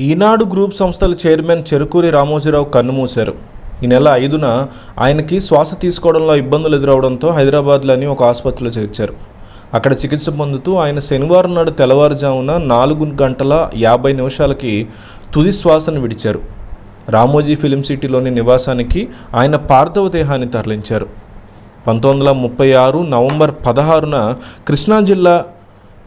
ఈనాడు group సంస్థల chairman Cherukuri Ramoji Rao కన్నుమూశారు. ఈ నెల ఐదున ఆయనకి శ్వాస తీసుకోవడంలో ఇబ్బందులు ఎదురవడంతో హైదరాబాద్లోని ఒక ఆసుపత్రిలో చేర్చారు. అక్కడ చికిత్స పొందుతూ ఆయన శనివారం నాడు తెల్లవారుజామున నాలుగు గంటల యాభై నిమిషాలకి తుది శ్వాసను విడిచారు. రామోజీ ఫిలిం సిటీలోని నివాసానికి ఆయన పార్థవ దేహాన్ని తరలించారు. పంతొమ్మిది వందల ముప్పై ఆరు నవంబర్ పదహారున కృష్ణా జిల్లా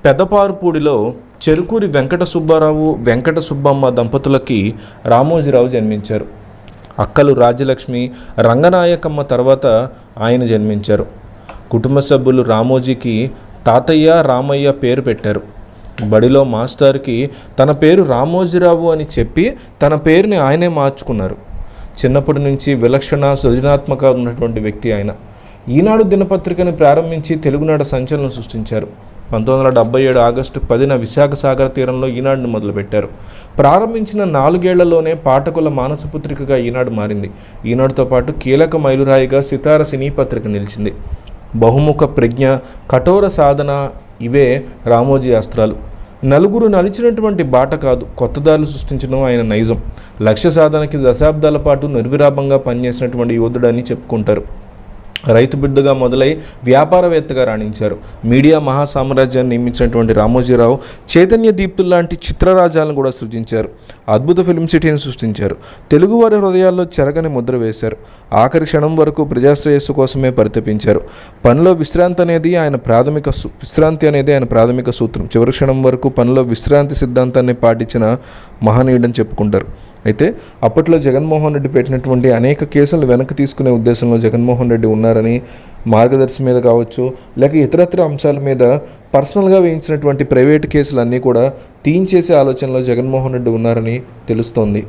పెదపారుపూడిలో చెరుకూరి వెంకట సుబ్బారావు వెంకట సుబ్బమ్మ దంపతులకి రామోజీరావు జన్మించారు. అక్కలు రాజలక్ష్మి రంగనాయకమ్మ తర్వాత ఆయన జన్మించారు. కుటుంబ సభ్యులు రామోజీకి తాతయ్య రామయ్య పేరు పెట్టారు. బడిలో మాస్టర్కి తన పేరు రామోజీరావు అని చెప్పి తన పేరుని ఆయనే మార్చుకున్నారు. చిన్నప్పటి నుంచి విలక్షణ సృజనాత్మక ఉన్నటువంటి వ్యక్తి ఆయన. ఈనాడు దినపత్రికను ప్రారంభించి తెలుగునాట సంచలనం సృష్టించారు. పంతొమ్మిది వందల డెబ్బై ఏడు ఆగస్టు పదిన విశాఖ సాగర తీరంలో ఈనాడును మొదలుపెట్టారు. ప్రారంభించిన నాలుగేళ్ళలోనే పాఠకుల మానసపుత్రికగా ఈనాడు మారింది. ఈనాడుతో పాటు కీలక మైలురాయిగా సితార సినీ పత్రిక నిలిచింది. బహుముఖ ప్రజ్ఞ కఠోర సాధన ఇవే రామోజీ అస్త్రాలు. నలుగురు నలిచినటువంటి బాట కాదు కొత్త దారులు సృష్టించడం ఆయన నైజం. లక్ష్య సాధనకి దశాబ్దాల పాటు నిర్విరామంగా పనిచేసినటువంటి యోధుడని చెప్పుకుంటారు. రైతు బిడ్డగా మొదలై వ్యాపారవేత్తగా రాణించారు. మీడియా మహాసామ్రాజ్యాన్ని నియమించినటువంటి రామోజీరావు చైతన్య దీప్తులు లాంటి చిత్రరాజాలను కూడా సృజించారు. అద్భుత ఫిల్మ్ సిటీని సృష్టించారు. తెలుగువారి హృదయాల్లో చెరగని ముద్ర వేశారు. ఆఖరి క్షణం వరకు ప్రజాశ్రేయస్సు కోసమే పరితపించారు. పనిలో విశ్రాంతి అనేది ఆయన ప్రాథమిక సు- విశ్రాంతి అనేది ఆయన ప్రాథమిక సూత్రం. చివరి క్షణం వరకు పనిలో విశ్రాంతి సిద్ధాంతాన్ని పాటించిన మహనీయుడని చెప్పుకుంటారు. అయితే అప్పట్లో జగన్మోహన్ రెడ్డి పెట్టినటువంటి అనేక కేసులు వెనక్కి తీసుకునే ఉద్దేశంలో జగన్మోహన్ రెడ్డి ఉన్నారని మార్గదర్శి మీద కావచ్చు లేక ఇతరత్ర అంశాల మీద పర్సనల్గా వేయించినటువంటి ప్రైవేట్ కేసులన్నీ కూడా తీయించేసే ఆలోచనలో జగన్మోహన్ రెడ్డి ఉన్నారని తెలుస్తోంది.